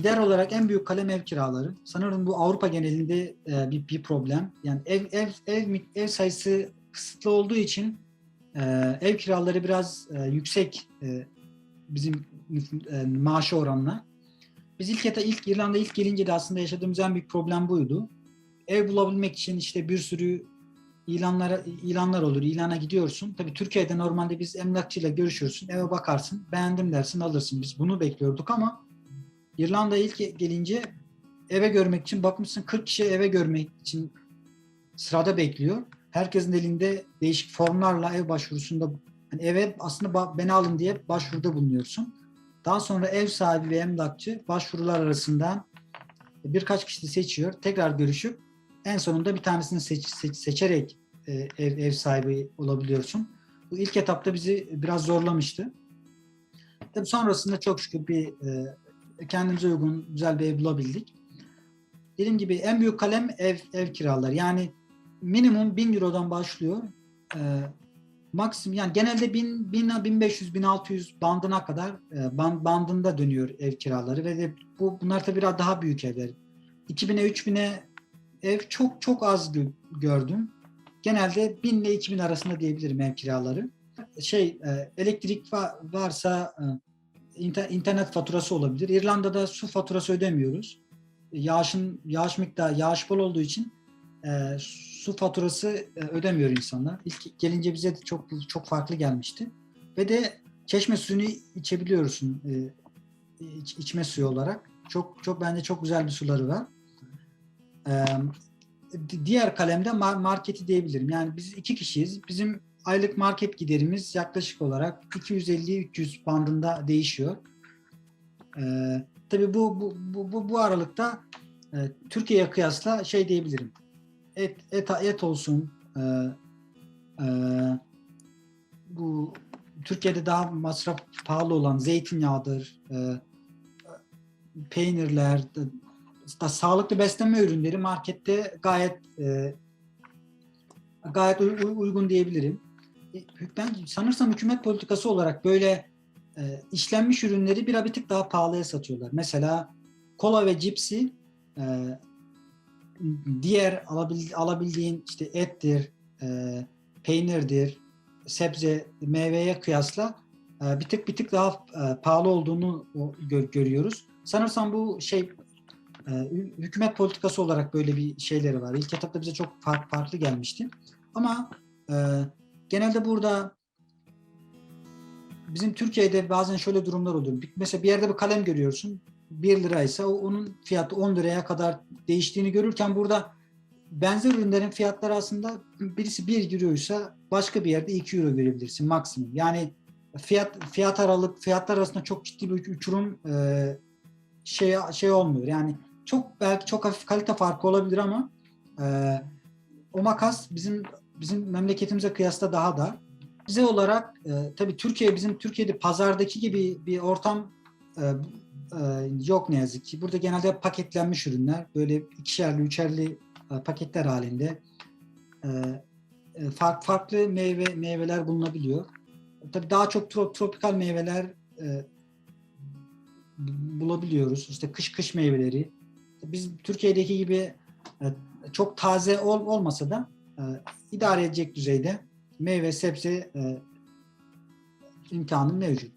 gider olarak en büyük kalem ev kiraları. Sanırım bu Avrupa genelinde e, bir, bir problem. Yani ev ev ev ev sayısı kısıtlı olduğu için e, ev kiraları biraz e, yüksek e, bizim e, maaşı oranla. Biz ilk eta ilk İrlanda ilk gelince de aslında yaşadığımız en büyük problem buydu. Ev bulabilmek için işte bir sürü ilanlara ilanlar olur. İlana gidiyorsun. Tabii Türkiye'de normalde biz emlakçıyla görüşürsün, eve bakarsın, beğendim dersin, alırsın. Biz bunu bekliyorduk ama İrlanda ilk gelince eve görmek için bakmışsın 40 kişi eve görmek için sırada bekliyor. Herkesin elinde değişik formlarla ev başvurusunda hani eve aslında beni alın diye başvuruda bulunuyorsun. Daha sonra ev sahibi ve emlakçı başvurular arasından birkaç kişi seçiyor. Tekrar görüşüp en sonunda bir tanesini seç- seç- seçerek e, ev, ev sahibi olabiliyorsun. Bu ilk etapta bizi biraz zorlamıştı. Tabii sonrasında çok şükür bir e, kendimize uygun güzel bir ev bulabildik. Dediğim gibi en büyük kalem ev ev kiraları. Yani minimum 1000 Euro'dan başlıyor. E, maksimum yani genelde 1000 1000 1500 1600 bandına kadar e, band, bandında dönüyor ev kiraları ve de bu bunlar tabii biraz daha büyük evler. 2000'e 3000'e ev çok çok az gö- gördüm. Genelde 1000 ile 2000 arasında diyebilirim ev kiraları. Şey e, elektrik va- varsa e, inter- internet faturası olabilir. İrlanda'da su faturası ödemiyoruz. Yağışın yağış miktarı yağış bol olduğu için e, su faturası e, ödemiyor insanlar. İlk gelince bize de çok çok farklı gelmişti. Ve de çeşme suyunu içebiliyorsun e, iç- içme suyu olarak. Çok çok bence çok güzel bir suları var. E, di- diğer kalemde mar- marketi diyebilirim. Yani biz iki kişiyiz. Bizim aylık market giderimiz yaklaşık olarak 250-300 bandında değişiyor. Ee, tabii bu bu, bu, bu, bu aralıkta e, Türkiye'ye kıyasla şey diyebilirim. Et, et, et olsun e, e, bu Türkiye'de daha masraf pahalı olan zeytinyağıdır, e, peynirler, da, sağlıklı beslenme ürünleri markette gayet e, gayet uy- uy- uygun diyebilirim. E, Ben sanırsam hükümet politikası olarak böyle e, işlenmiş ürünleri bir bir tık daha pahalıya satıyorlar. Mesela kola ve cipsi e, diğer alabil, alabildiğin işte ettir, e, peynirdir, sebze, meyveye kıyasla e, bir tık bir tık daha e, pahalı olduğunu gör- görüyoruz. Sanırsam bu şey e, hü- hükümet politikası olarak böyle bir şeyleri var. İlk etapta bize çok fark, farklı gelmişti. Ama e, genelde burada bizim Türkiye'de bazen şöyle durumlar oluyor. Mesela bir yerde bir kalem görüyorsun. 1 liraysa onun fiyatı 10 liraya kadar değiştiğini görürken burada benzer ürünlerin fiyatları aslında birisi 1 euroysa başka bir yerde 2 euro görebilirsin maksimum. Yani fiyat fiyat aralık fiyatlar arasında çok ciddi bir uçurum e, şey şey olmuyor. Yani çok belki çok hafif kalite farkı olabilir ama e, o makas bizim bizim memleketimize kıyasla daha da bize olarak e, tabii Türkiye bizim Türkiye'de pazardaki gibi bir ortam e, e, yok ne yazık ki. Burada genelde paketlenmiş ürünler böyle ikişerli üçerli e, paketler halinde e, e, fark, farklı meyve meyveler bulunabiliyor. Tabii daha çok tro- tropikal meyveler e, bulabiliyoruz. İşte kış kış meyveleri. Biz Türkiye'deki gibi e, çok taze ol, olmasa da e, idare edecek düzeyde meyve sebze e, imkanı mevcut.